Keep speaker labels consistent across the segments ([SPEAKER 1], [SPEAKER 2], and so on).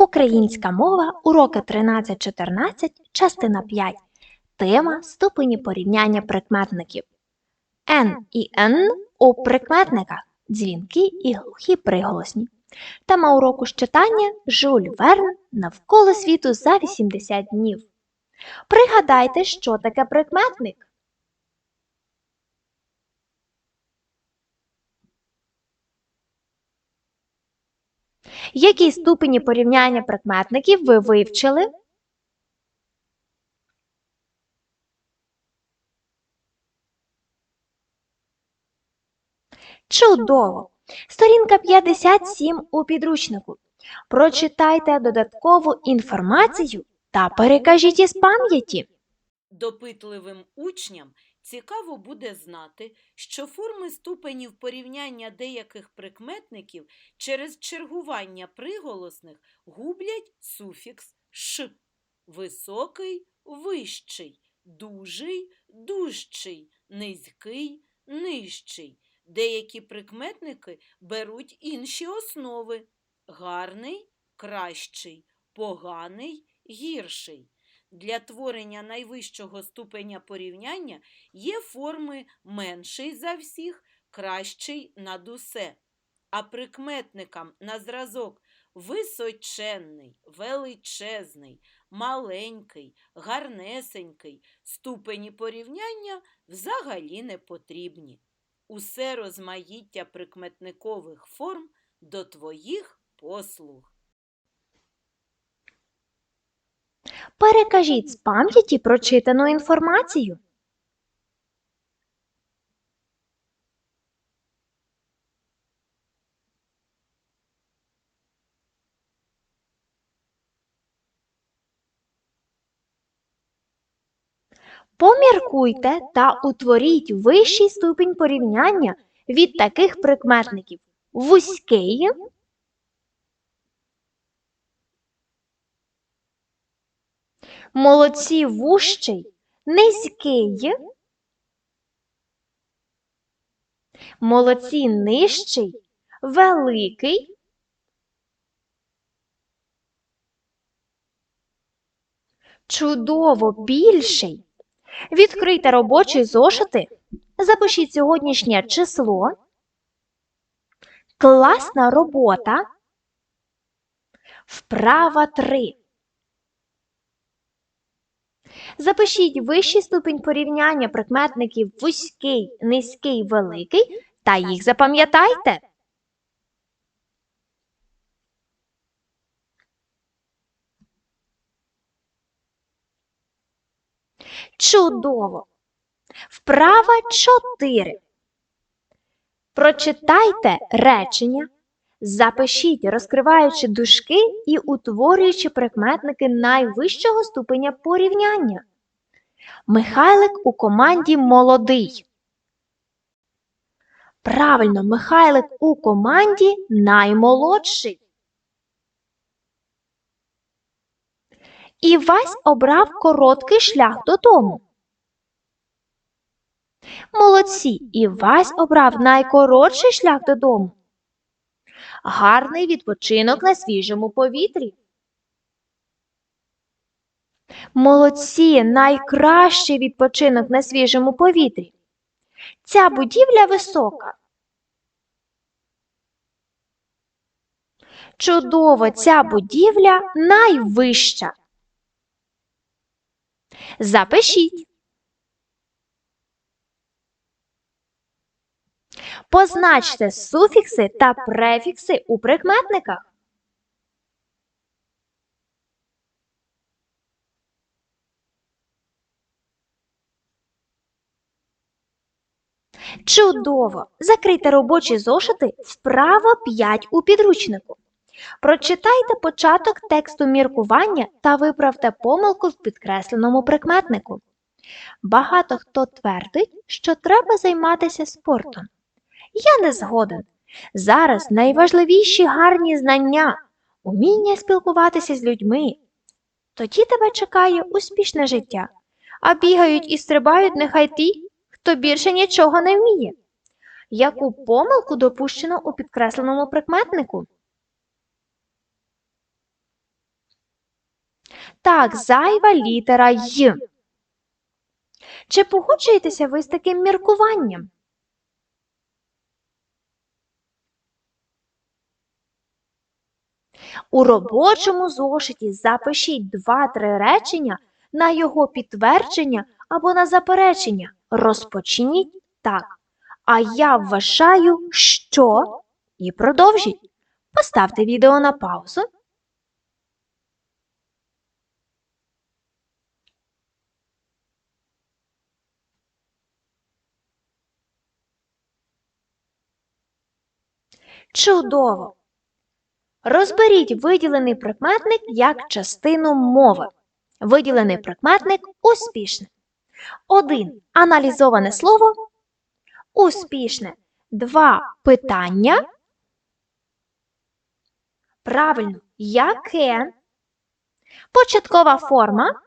[SPEAKER 1] Українська мова, уроки 13-14, частина 5. Тема ступені порівняння прикметників. Н і Н у прикметниках дзвінки і глухі приголосні. Тема уроку з читання Жюль Верн навколо світу за 80 днів. Пригадайте, що таке прикметник. Які ступені порівняння прикметників ви вивчили? Чудово! Сторінка 57 у підручнику. Прочитайте додаткову інформацію та перекажіть із пам'яті.
[SPEAKER 2] Допитливим учням цікаво буде знати, що форми ступенів порівняння деяких прикметників через чергування приголосних гублять суфікс ш. Високий вищий, дужий дужчий, низький нижчий. Деякі прикметники беруть інші основи гарний кращий, поганий гірший. Для творення найвищого ступеня порівняння є форми менший за всіх, кращий над усе. А прикметникам на зразок височенний, величезний, маленький, гарнесенький ступені порівняння взагалі не потрібні. Усе розмаїття прикметникових форм до твоїх послуг.
[SPEAKER 1] Перекажіть з пам'яті прочитану інформацію. Поміркуйте та утворіть вищий ступінь порівняння від таких прикметників вузький, молодці вущий, низький, молодці нижчий, великий, чудово більший. Відкрийте робочі зошити, запишіть сьогоднішнє число, класна робота, вправа 3. Запишіть вищий ступінь порівняння прикметників вузький, низький, великий та їх запам'ятайте. Чудово! Вправа 4. Прочитайте речення, запишіть, розкриваючи дужки і утворюючи прикметники найвищого ступеня порівняння. Михайлик у команді молодий. Правильно, Михайлик у команді наймолодший. Івась обрав короткий шлях додому. Молодці, Івась обрав найкоротший шлях додому. Гарний відпочинок на свіжому повітрі. Молодці, найкращий відпочинок на свіжому повітрі. Ця будівля висока. Чудово, ця будівля найвища. Запишіть. Позначте суфікси та префікси у прикметниках. Чудово! Закрийте робочі зошити вправо 5 у підручнику. Прочитайте початок тексту міркування та виправте помилку в підкресленому прикметнику. Багато хто твердить, що треба займатися спортом. Я не згоден. Зараз найважливіші гарні знання, уміння спілкуватися з людьми. Тоді тебе чекає успішне життя, а бігають і стрибають нехай ті, хто більше нічого не вміє. Яку помилку допущено у підкресленому прикметнику? Так, зайва літера Й. Чи погоджуєтеся ви з таким міркуванням? У робочому зошиті запишіть 2-3 речення на його підтвердження або на заперечення. Розпочніть так. А я вважаю, що. І продовжіть. Поставте відео на паузу. Чудово! Розберіть виділений прикметник як частину мови. Виділений прикметник успішне. 1. Аналізоване слово успішне. 2. Питання. Правильно, яке? Початкова форма.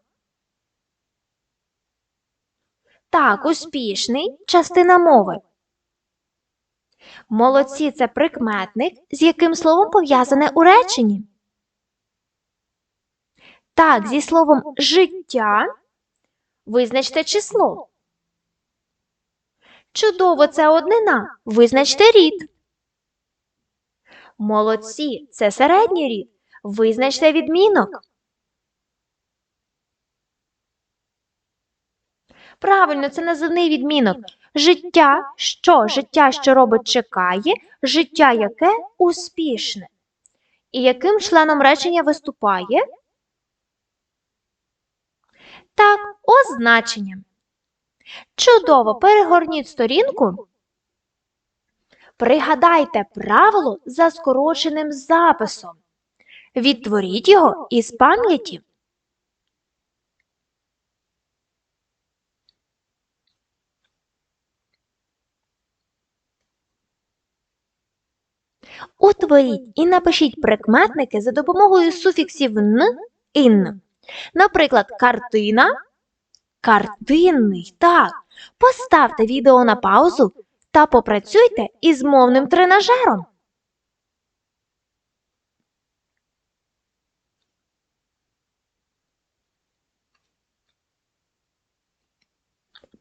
[SPEAKER 1] Так, успішний. Частина мови. Молодці це прикметник, з яким словом пов'язане у реченні. Так, зі словом життя визначте число. Чудово, це однина. Визначте рід. Молодці це середній рід. Визначте відмінок. Правильно, це називний відмінок. Життя, що життя, що робить, чекає, життя яке успішне. І яким членом речення виступає? Так, означенням. Чудово, перегорніть сторінку. Пригадайте правило за скороченим записом. Відтворіть його із пам'яті. Утворіть і напишіть прикметники за допомогою суфіксів н ін. Наприклад, картина картинний. Так. Поставте відео на паузу та попрацюйте із мовним тренажером.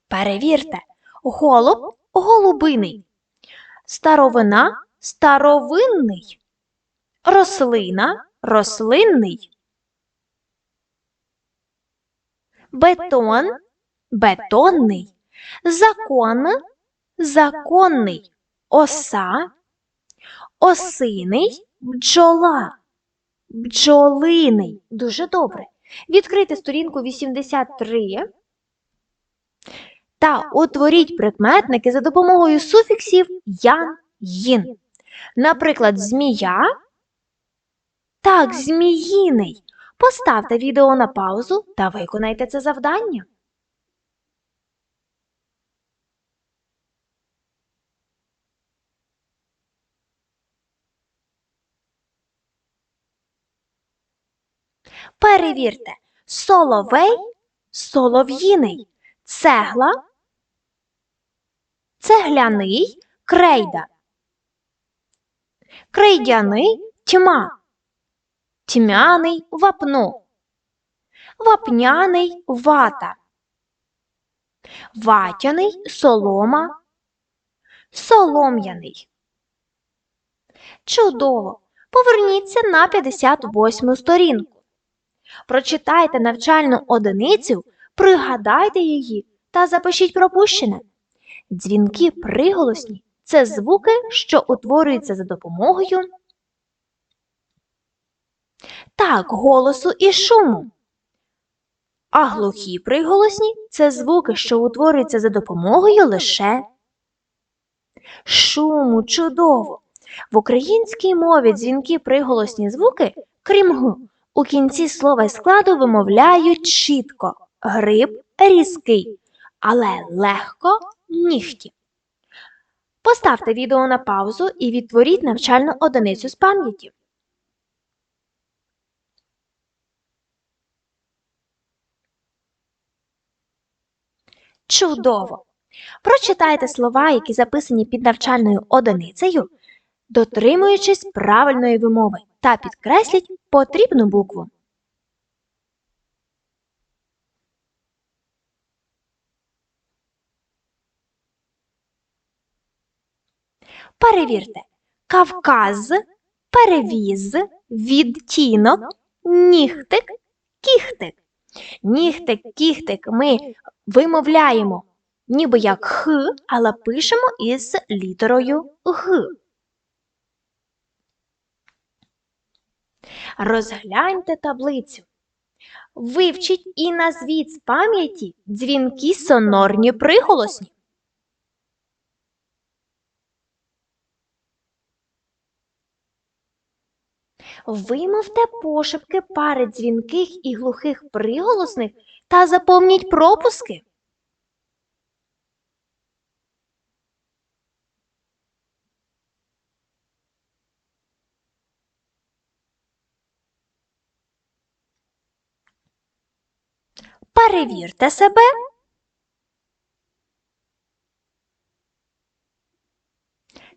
[SPEAKER 1] Перевірте. Голуб голубиний. Старовина старовинний. Рослина рослинний. Бетон бетонний. Закон законний. Оса осиний бджола. Бджолиний. Дуже добре. Відкрийте сторінку 83 та утворіть прикметники за допомогою суфіксів ян їн. Наприклад, змія. Так, зміїний. Поставте відео на паузу та виконайте це завдання. Перевірте. Соловей солов'їний. Цегла цегляний крейда. Крейдяний тьма. Тьмяний вапно. Вапняний вата. Ватяний солома. Солом'яний. Чудово! Поверніться на 58 сторінку. Прочитайте навчальну одиницю, пригадайте її та запишіть пропущене. Дзвінки приголосні це звуки, що утворюються за допомогою так, голосу і шуму. А глухі приголосні це звуки, що утворюються за допомогою лише шуму. Чудово! В українській мові дзвінки приголосні звуки, крім г, у кінці слова й складу вимовляють чітко гриб різкий, але легко нігті. Поставте відео на паузу і відтворіть навчальну одиницю з пам'яті. Чудово! Прочитайте слова, які записані під навчальною одиницею, дотримуючись правильної вимови та підкресліть потрібну букву. Перевірте. Кавказ, перевіз, відтінок, нігтик, кіхтик. Нігтик, кіхтик ми вимовляємо ніби як х, але пишемо із літерою г. Розгляньте таблицю. Вивчіть і назвіть з пам'яті дзвінкі сонорні приголосні. Вимовте пошепки пари дзвінких і глухих приголосних та заповніть пропуски. Перевірте себе.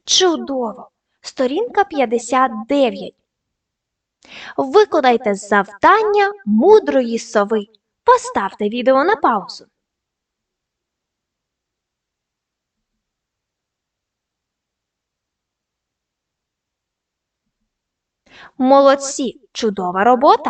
[SPEAKER 1] Чудово! Сторінка 59. Виконайте завдання мудрої сови. Поставте відео на паузу. Молодці! Чудова робота!